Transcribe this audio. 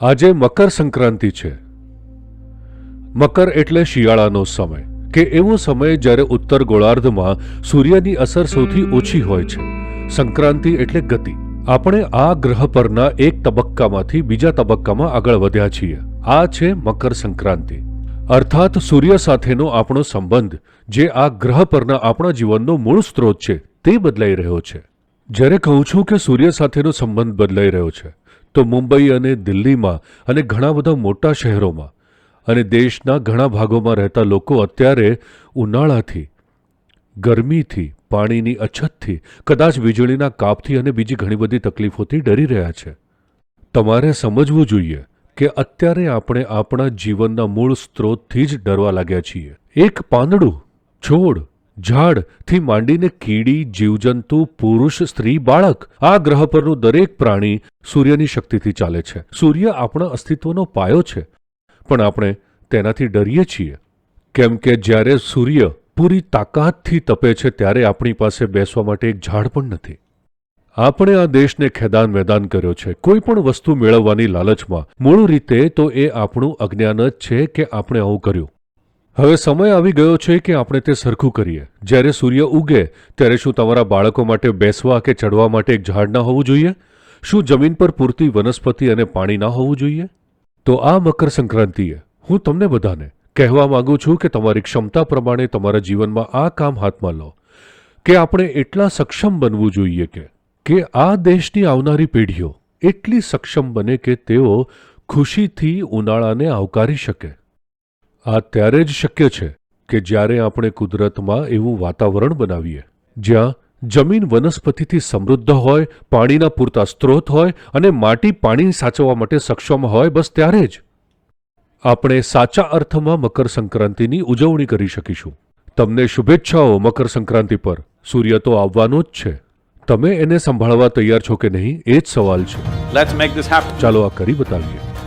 આજે મકર સંક્રાંતિ છે. મકર એટલે શિયાળાનો સમય, કે એવો સમય જ્યારે ઉત્તર ગોળાર્ધમાં સૂર્યની અસર સૌથી ઓછી હોય છે. સંક્રાંતિ એટલે ગતિ. આપણે આ ગ્રહ પરના એક તબક્કામાંથી બીજા તબક્કામાં આગળ વધ્યા છીએ. આ છે મકર સંક્રાંતિ. અર્થાત સૂર્ય સાથેનો આપણો સંબંધ, જે આ ગ્રહ પરના આપણા જીવનનો મૂળ સ્ત્રોત છે, તે બદલાઈ રહ્યો છે. જ્યારે કહું છું કે સૂર્ય સાથેનો સંબંધ બદલાઈ રહ્યો છે તો મુંબઈ અને દિલ્હીમાં અને ઘણા બધા મોટા શહેરોમાં. અને દેશના ઘણા ભાગોમાં રહેતા લોકો અત્યારે ઉનાળાથી, ગરમીથી, પાણીની અછતથી, કદાચ વીજળીના કાપથી અને બીજી ઘણી બધી તકલીફોથી ડરી રહ્યા છે. તમારે સમજવું જોઈએ કે અત્યારે આપણે આપણા જીવનના મૂળ સ્ત્રોતથી જ ડરવા લાગ્યા છીએ. એક પાંદડું, છોડ ઝાડથી માંડીને કીડી, જીવજંતુ, પુરુષ, સ્ત્રી, બાળક, આ ગ્રહ પરનું દરેક પ્રાણી સૂર્યની શક્તિથી ચાલે છે. સૂર્ય આપણા અસ્તિત્વનો પાયો છે, પણ આપણે તેનાથી ડરીએ છીએ. કેમ કે જ્યારે સૂર્ય પૂરી તાકાતથી તપે છે, ત્યારે આપણી પાસે બેસવા માટે એક ઝાડ પણ નથી. આપણે આ દેશને ખેદાન મેદાન કર્યો છે. કોઈ પણ વસ્તુ મેળવવાની લાલચમાં મૂળ રીતે તો એ આપણું અજ્ઞાન જ છે કે આપણે આવું કર્યું. હવે સમય આવી ગયો છે કે આપણે તે સરખું કરીએ. જ્યારે સૂર્ય ઉગે, ત્યારે શું તમારા બાળકો માટે બેસવા કે ચડવા માટે એક ઝાડ ના હોવું જોઈએ? શું જમીન પર પૂરતી વનસ્પતિ અને પાણી ના હોવું જોઈએ? તો આ મકર સંક્રાંતિએ. હું તમને બધાને કહેવા માંગુ છું કે તમારી ક્ષમતા પ્રમાણે તમારા જીવનમાં આ કામ હાથમાં લો. કે આપણે એટલા સક્ષમ બનવું જોઈએ કે કે આ દેશની આવનારી પેઢીઓ એટલી સક્ષમ બને કે તેઓ ખુશીથી ઉનાળાને આવકારી શકે. આ ત્યારે જ શક્ય છે કે જ્યારે આપણે કુદરતમાં એવું વાતાવરણ બનાવીએ જ્યાં જમીન વનસ્પતિથી સમૃદ્ધ હોય પાણીના પૂરતા સ્ત્રોત હોય અને માટી પાણી સાચવવા માટે સક્ષમ હોય બસ ત્યારે જ આપણે સાચા અર્થમાં મકર સંક્રાંતિની ઉજવણી કરી શકીશું. તમને શુભેચ્છાઓ મકર સંક્રાંતિ પર. સૂર્ય તો આવવાનો જ છે. તમે એને સંભાળવા તૈયાર છો કે નહીં એ જ સવાલ છે. ચાલો આ કરી બતાવીએ.